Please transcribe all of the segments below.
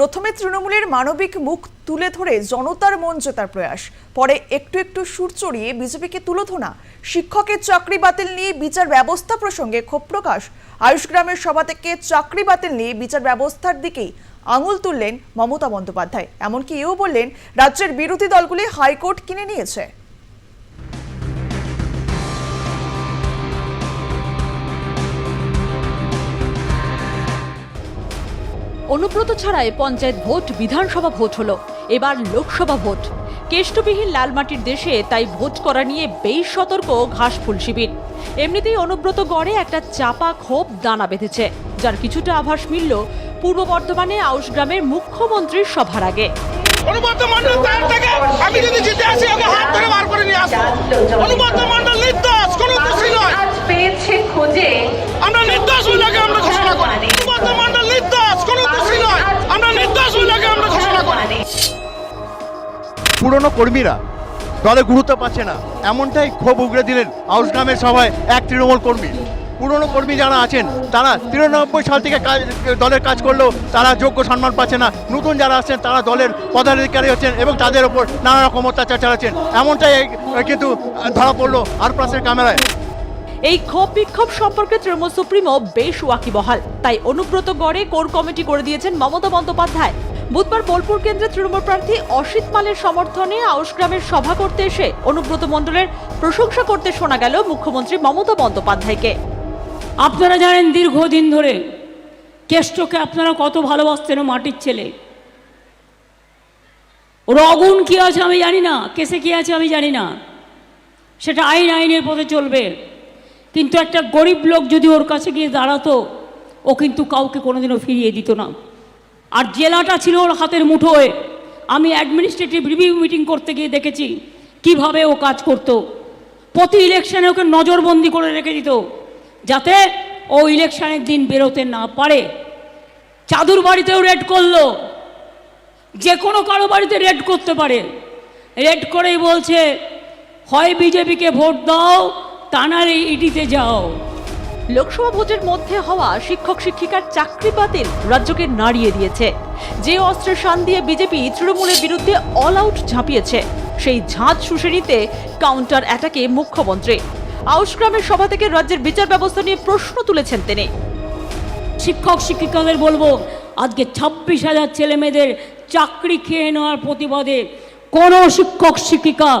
প্রথমে তৃণমূলের মানবিক মুখ তুলে ধরে জনতার মন জেতার প্রয়াস। পরে একটু একটু সুর চড়িয়ে বিজেপিকে তুলোধনা, শিক্ষকের চাকরি বাতিল নিয়ে বিচার ব্যবস্থা প্রসঙ্গে ক্ষোভ প্রকাশ। আয়ুষ গ্রামের সভা থেকে চাকরি বাতিল নিয়ে বিচার ব্যবস্থার দিকেই আঙুল তুললেন মমতা বন্দ্যোপাধ্যায়। এমনকি এও বললেন, রাজ্যের বিরোধী দলগুলি হাইকোর্ট কিনে নিয়েছে। অনুব্রত ছাড়াই পঞ্চায়েত ভোট বিধানসভা ভোট হলো। এবার লোকসভা ভোট। কেষ্টবিহীন লালমাটির দেশে তাই ভোট করা নিয়ে বেশ সতর্ক ঘাসফুল শিবির। এমনিতেই অনুব্রত গড়ে একটা চাপা ক্ষোভ দানা বেঁধেছে যার কিছুটা আভাস মিলল পূর্ব বর্ধমানে আউশ গ্রামের মুখ্যমন্ত্রীর সভার আগে। অনুব্রত মন্ডল তার থেকে আমি যদি জিতে আসি ওকে হাত ধরে বার করে নিয়ে আসব। অনুব্রত মন্ডল নির্দোষ কোনো দোষী নয়। আজ পেয়েছে খোঁজে। আমরা নির্দোষ বলে আমরা ঘোষণা করি। অনুব্রত মন্ডল পুরনো কর্মীরা দলে গুরুত্ব পাচ্ছে না। এমনটাই ক্ষোভ উগড়ে দিলেন আউস গ্রামের সভায় এক তৃণমূল কর্মী। পুরনো কর্মী যারা আছেন, তারা তিরানব্বই সাল থেকে কাজ, দলের কাজ করলেও তারা যোগ্য সম্মান পাচ্ছে না। নতুন যারা আসছেন, তারা দলের পদাধিকারী হচ্ছেন এবং তাদের ওপর নানা রকম অত্যাচার চালাচ্ছেন। এমনটাই কিন্তু ধরা পড়ল আর প্লাসের ক্যামেরায়। এই ক্ষোভ বিক্ষোভ সম্পর্কে তৃণমূল সুপ্রিমো বেশ ওয়াকিবহাল। তাই অনুব্রত গড়ে কোর কমিটি করে দিয়েছেন মমতা বন্দ্যোপাধ্যায়। বুধবার বোলপুর কেন্দ্রে তৃণমূল প্রার্থী অসিত মালের সমর্থনে আউশ গ্রামের সভা করতে এসে অনুব্রত মণ্ডলের প্রশংসা করতে শোনা গেল মুখ্যমন্ত্রী মমতা বন্দ্যোপাধ্যায়কে। আপনারা জানেন দীর্ঘদিন ধরে কেষ্টকে আপনারা কত ভালোবাসতেন মাটির ছেলে। অগুণ কী আছে আমি জানি না, কেসে কী আছে আমি জানি না। সেটা আইন আইনের পথে চলবে। কিন্তু একটা গরিব লোক যদি ওর কাছে গিয়ে দাঁড়াতো, ও কিন্তু কাউকে কোনোদিনও ফিরিয়ে দিত না। আর জেলাটা ছিল ওর হাতের মুঠোয়। আমি অ্যাডমিনিস্ট্রেটিভ রিভিউ মিটিং করতে গিয়ে দেখেছি, কীভাবে ও কাজ করতো। প্রতি ইলেকশানে ওকে নজরবন্দি করে রেখে দিত, যাতে ও ইলেকশনের দিন বেরোতে না পারে। চাদুর বাড়িতেও রেড করল। যে কোনো কারও বাড়িতে রেড করতে পারে। রেড করেই বলছে, হয় বিজেপিকে ভোট দাও, তা নাহলে ইডিতে যাও। লোকসভা ভোটের মধ্যে হওয়া শিক্ষক শিক্ষিকার চাকরি বাতিল রাজ্যকে নাড়িয়ে দিয়েছে। যে অস্ত্রের শান দিয়ে বিজেপি তৃণমূলের বিরুদ্ধে অল আউট ঝাঁপিয়েছে, সেই ঝাঁজ শুষে কাউন্টার অ্যাটাকে মুখ্যমন্ত্রী। আউশ গ্রামের সভা থেকে রাজ্যের বিচার ব্যবস্থা নিয়ে প্রশ্ন তুলেছেন তিনি। শিক্ষক শিক্ষিকাদের বলব, আজকে ছাব্বিশ হাজার ছেলে মেয়েদের চাকরি খেয়ে নেওয়ার প্রতিবাদে কোনো শিক্ষক, শিক্ষিকা,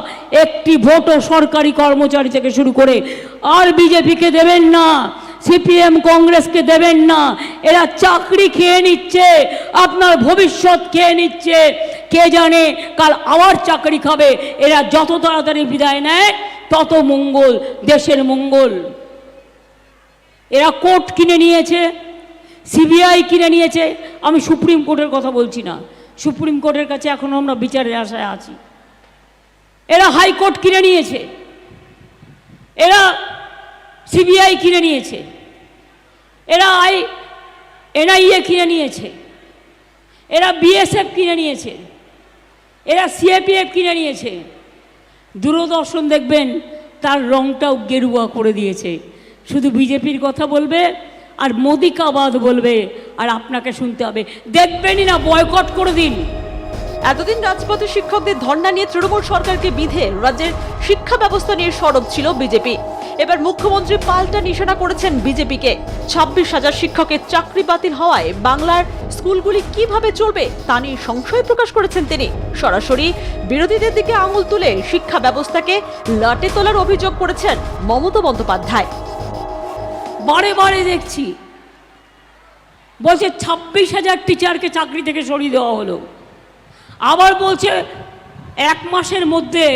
একটি ভোটও সরকারি কর্মচারী থেকে শুরু করে আর বিজেপিকে দেবেন না, সিপিএম, কংগ্রেসকে দেবেন না। এরা চাকরি খেয়ে নিচ্ছে, আপনার ভবিষ্যৎ খেয়ে নিচ্ছে। কে জানে কাল আবার চাকরি খাবে। এরা যত তাড়াতাড়ি বিদায় নেয়, তত মঙ্গল, দেশের মঙ্গল। এরা কোর্ট কিনে নিয়েছে, সিবিআই কিনে নিয়েছে। আমি সুপ্রিম কোর্টের কথা বলছি না। সুপ্রিম কোর্টের কাছে এখনও আমরা বিচারের আশায় আছি। এরা হাইকোর্ট কিনে নিয়েছে। এরা সিবিআই কিনে নিয়েছে। এরা আই, এনআইএ কিনে নিয়েছে। এরা বিএসএফ কিনে নিয়েছে। এরা সিএপিএফ কিনে নিয়েছে। দূরদর্শন দেখবেন, তার রংটাও গেরুয়া করে দিয়েছে। শুধু বিজেপির কথা বলবে আর মোদিকাবাদ বলবে, আর আপনাকে শুনতে হবে। দেখবেনই না, বয়কট করে দিন। এতদিন রাজপথে শিক্ষকদের ধর্ণা নিয়ে তৃণমূল সরকারকে বিধে রাজ্যের শিক্ষা ব্যবস্থা নিয়ে সরব ছিল বিজেপি। এবার মুখ্যমন্ত্রী পাল্টা নিশানা করেছেন বিজেপিকে। ছাব্বিশ হাজার শিক্ষকের চাকরি বাতিল হওয়ায় বাংলার স্কুলগুলি কীভাবে চলবে, তা নিয়ে সংশয় প্রকাশ করেছেন তিনি। সরাসরি বিরোধীদের দিকে আঙুল তুলে শিক্ষা ব্যবস্থাকে লাটে তোলার অভিযোগ করেছেন মমতা বন্দ্যোপাধ্যায়। বারে বারে দেখছি। বলছে, ছাব্বিশ হাজার টিচারকে চাকরি থেকে সরিয়ে দেওয়া হলো। আবার বলছে, এক মাসের মধ্যে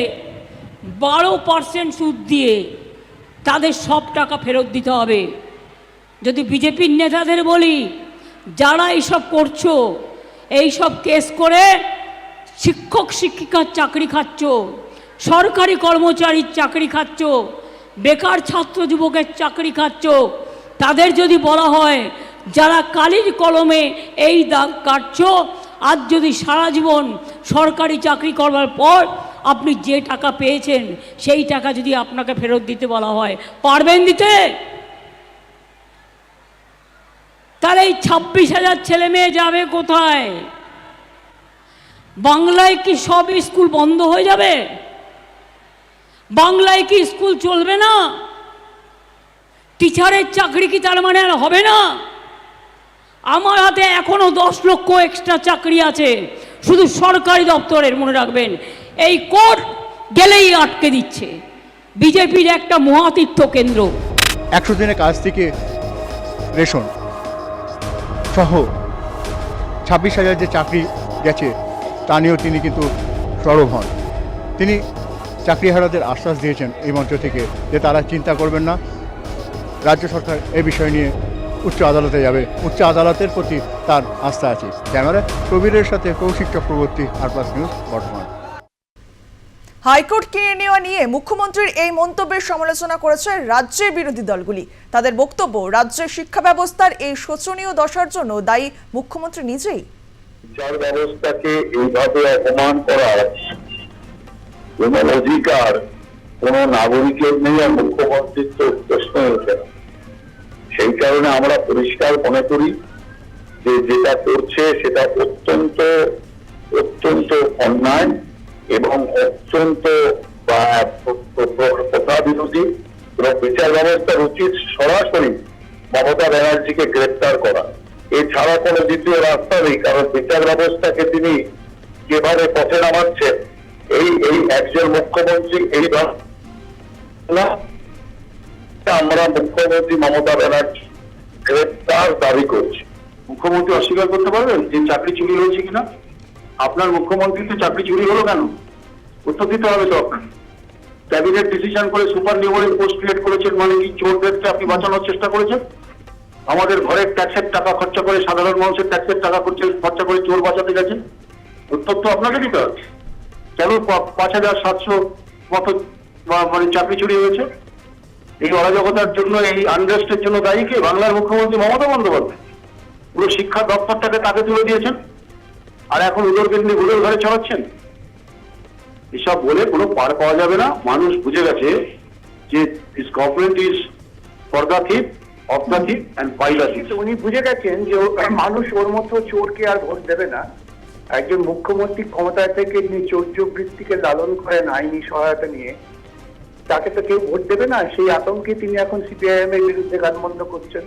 বারো পার্সেন্ট সুদ দিয়ে তাদের সব টাকা ফেরত দিতে হবে। যদি বিজেপির নেতাদের বলি, যারা এইসব করছ, এইসব কেস করে শিক্ষক শিক্ষিকার চাকরি খাচ্ছ, সরকারি কর্মচারীর চাকরি খাচ্ছ বেকার ছাত্র যুবকের চাকরি খাচ্ছ। তাদের যদি বলা হয়, যারা কালির কলমে এই দাগ কাটছ, আজ যদি সারা জীবন সরকারি চাকরি করবার পর আপনি যে টাকা পেয়েছেন, সেই টাকা যদি আপনাকে ফেরত দিতে বলা হয়, পারবেন দিতে? তাহলে এই ছাব্বিশ হাজার ছেলে মেয়ে যাবে কোথায়? বাংলায় কি সব স্কুল বন্ধ হয়ে যাবে? বাংলায় কি স্কুল চলবে না? টিচারের চাকরি কি তার মানে আর হবে না? আমার হাতে এখনও দশ লক্ষ এক্সট্রা চাকরি আছে। শুধু সরকারি দপ্তরের, মনে রাখবেন। এই কোর্ট গেলেই আটকে দিচ্ছে। বিজেপির একটা মহাতীর্থ কেন্দ্র। একশো দিনের কাজ থেকে রেশন সহ ছাব্বিশ হাজার যে চাকরি গেছে, তা নিয়েও তিনি কিন্তু সরব হন। তিনি চাকরিহারাদের আশ্বাস দিয়েছেন এই মঞ্চ থেকে যে তারা চিন্তা করবেন না। রাজ্য সরকার এই বিষয় নিয়ে উচ্চ আদালতে যাবে। উচ্চ আদালতের প্রতি তার আস্থা আছে। ক্যামেরা কবিরের সাথে Koushik Chakraborty R plus news বর্তমান হাইকোর্ট কিনে নেওয়া নিয়ে মুখ্যমন্ত্রীর এই মন্তব্যের সমালোচনা করেছে রাজ্যের বিরোধী দলগুলি। তাদের বক্তব্য রাজ্যের শিক্ষা ব্যবস্থার এই শোচনীয় দশার জন্য দায়ী মুখ্যমন্ত্রী নিজেই। বিচার ব্যবস্থাকে এইভাবে অপমান করার কোন অধিকার কোন নাগরিকের নেই আর মুখ্যমন্ত্রীর তো প্রশ্নই ওঠে না। সেই কারণে আমরা পরিষ্কার মনে করি যে যেটা করছে সেটা অত্যন্ত অত্যন্ত অন্যায় এবং অত্যন্ত প্রথা বিরোধী এবং বিচার ব্যবস্থার উচিত সরাসরি মমতা ব্যানার্জিকে গ্রেপ্তার করা। এছাড়া কোনো দ্বিতীয় রাস্তা নেই, কারণ বিচার ব্যবস্থাকে তিনি যেভাবে পথে নামাচ্ছেন এই এই একজন মুখ্যমন্ত্রী না, আমরা মুখ্যমন্ত্রী মমতা ব্যানার্জি গ্রেপ্তার দাবি করছি। মুখ্যমন্ত্রী অস্বীকার করতে পারবেন যে চাকরি চুরি হয়েছে কিনা? আপনার মুখ্যমন্ত্রী তো চাকরি চুরি হলো কেন? উত্তর দিতে হবে তো আপনার ক্যাবিনেট ডিসিশন করে সুপার নিউমারিং পোস্ট ক্রিয়েট করেছেন মানে কি? চোরদেরকে আপনি বাঁচানোর চেষ্টা করেছেন? আমাদের ঘরের ট্যাক্সের টাকা খরচা করে সাধারণ মানুষের ট্যাক্সের টাকা খরচা খরচা করে চোর বাঁচাতে গেছেন? উত্তর তো আপনাকে দিতে হবে। কেন পাঁচ হাজার সাতশো মতো মানে চাকরি চুরি হয়েছে? এই অরাজকতার জন্য, এই আনরেস্টের জন্য দায়ী কে? বাংলার মুখ্যমন্ত্রী মমতা বন্দ্যোপাধ্যায়। পুরো শিক্ষা দপ্তরটাকে তাকে তুলে দিয়েছেন। আর এখন উদরকে তিনি গুলোর ঘরে চড়াচ্ছেন এসব বলে কোনো পার পাওয়া যাবে না। মানুষ বুঝে গেছে যে this government is for the and by the thief উনি বুঝে গেছেন যে মানুষ ওর মতো চোরকে আর ভোট দেবে না। একজন মুখ্যমন্ত্রী ক্ষমতা থেকে চৌর্য বৃত্তিকে লালন করেন আইনি সহায়তা নিয়ে, তাকে তো কেউ ভোট দেবে না? সেই আতঙ্কে তিনি এখন সিপিআইএম এর বিরুদ্ধে গানবন্ধ করছেন।